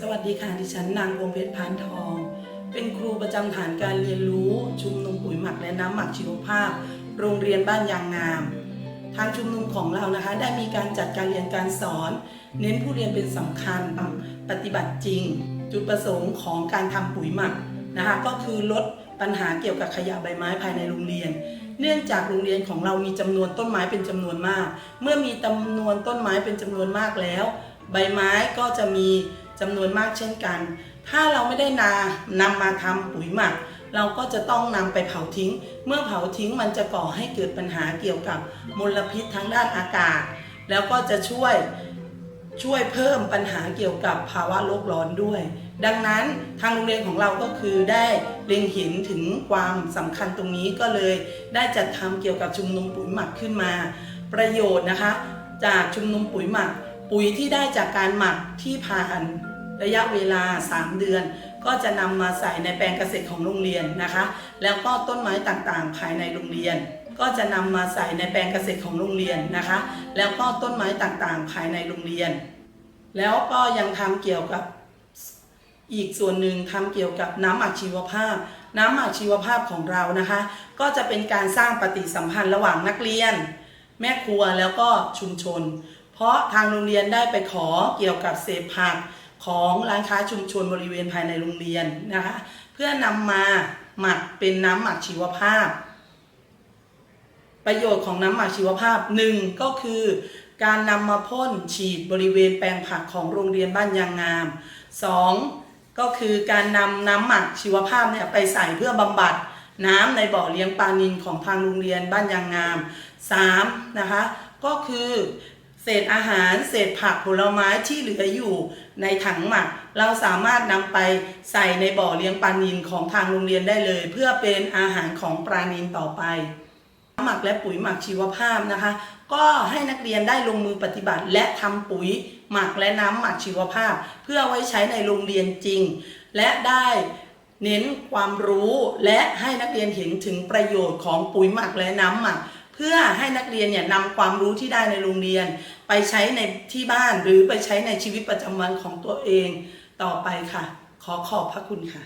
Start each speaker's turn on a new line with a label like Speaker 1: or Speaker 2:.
Speaker 1: สวัสดีค่ะ ดิฉันนางวงเพชรพานทอง เป็นครูประจำฐานการเรียนรู้ชุมนุมปุ๋ยหมักและน้ำหมักชีวภาพ โรงเรียนบ้านยางงาม ทางชุมนุมของเรานะคะ ได้มีการจัดการเรียนการสอน เน้นผู้เรียนเป็นสำคัญปฏิบัติจริง จุดประสงค์ของการทำปุ๋ยหมักนะคะ ก็คือลดปัญหาเกี่ยวกับขยะใบไม้ภายในโรงเรียน เนื่องจากโรงเรียนของเรามีจำนวนต้นไม้เป็นจำนวนมาก เมื่อมีจำนวนต้นไม้เป็นจำนวนมากแล้ว ใบไม้ก็จะมี จำนวนมากเช่นกัน ถ้าเราไม่ได้นานำมาทำปุ๋ยหมัก เราก็จะต้องนำไปเผาทิ้ง เมื่อเผาทิ้งมันจะก่อให้เกิดปัญหาเกี่ยวกับมลพิษทางด้านอากาศ แล้วก็จะช่วยช่วยเพิ่มปัญหาเกี่ยวกับภาวะโลกร้อนด้วย ดังนั้นทางโรงเรียนของเราก็คือได้เล็งเห็นถึงความสำคัญตรงนี้ก็เลย ได้จัดทำเกี่ยวกับชุมนุมปุ๋ยหมักขึ้นมา ประโยชน์นะคะ จากชุมนุมปุ๋ยหมัก ปุ๋ยที่ได้จากการหมักที่ผ่านระยะเวลา 3 เดือน ก็จะนำมาใส่ในแปลงเกษตรของโรงเรียนนะคะ แล้วก็ต้นไม้ต่างๆ ภายในโรงเรียน ก็จะนำมาใส่ในแปลงเกษตรของโรงเรียนนะคะ แล้วก็ต้นไม้ต่างๆ ภายในโรงเรียน แล้วก็ยังทำเกี่ยวกับอีกส่วนหนึ่งทำเกี่ยวกับน้ำหมักชีวภาพ น้ำหมักชีวภาพของเรานะคะ ก็จะเป็นการสร้างปฏิสัมพันธ์ระหว่างนักเรียน แม่ครัวแล้วก็ชุมชน เพราะทางโรงเรียนได้ไปขอเกี่ยวกับเศษผักของร้านค้าชุมชนบริเวณภายในโรงเรียนนะคะ เพื่อนำมาหมักเป็นน้ำหมักชีวภาพ ประโยชน์ของน้ำหมักชีวภาพหนึ่งก็คือ การนำมาพ่นฉีดบริเวณแปลงผักของโรงเรียนบ้านยางงามสองก็คือการนำน้ำหมักชีวภาพเนี่ยไปใส่เพื่อบำบัดน้ำในบ่อเลี้ยงปลานิลของทางโรงเรียนบ้านยางงามสามนะคะก็คือ เศษอาหารเศษผักผลไม้ที่เหลืออยู่ในถังหมัก เราสามารถนำไปใส่ในบ่อเลี้ยงปลานิลของทางโรงเรียนได้เลย เพื่อเป็นอาหารของปลานิลต่อไปน้ำหมักและปุ๋ยหมักชีวภาพนะคะ ก็ให้นักเรียนได้ลงมือปฏิบัติ และทำปุ๋ยหมักและน้ำหมักชีวภาพ เพื่อไว้ใช้ในโรงเรียนจริง และได้เน้นความรู้และให้นักเรียนเห็นถึงประโยชน์ของปุ๋ยหมักและน้ำหมัก เพื่อให้นักเรียนเนี่ยนำความรู้ที่ได้ในโรงเรียน ไปใช้ในที่บ้านหรือไปใช้ในชีวิตประจำวันของตัวเองต่อไปค่ะ ขอขอบพระคุณค่ะ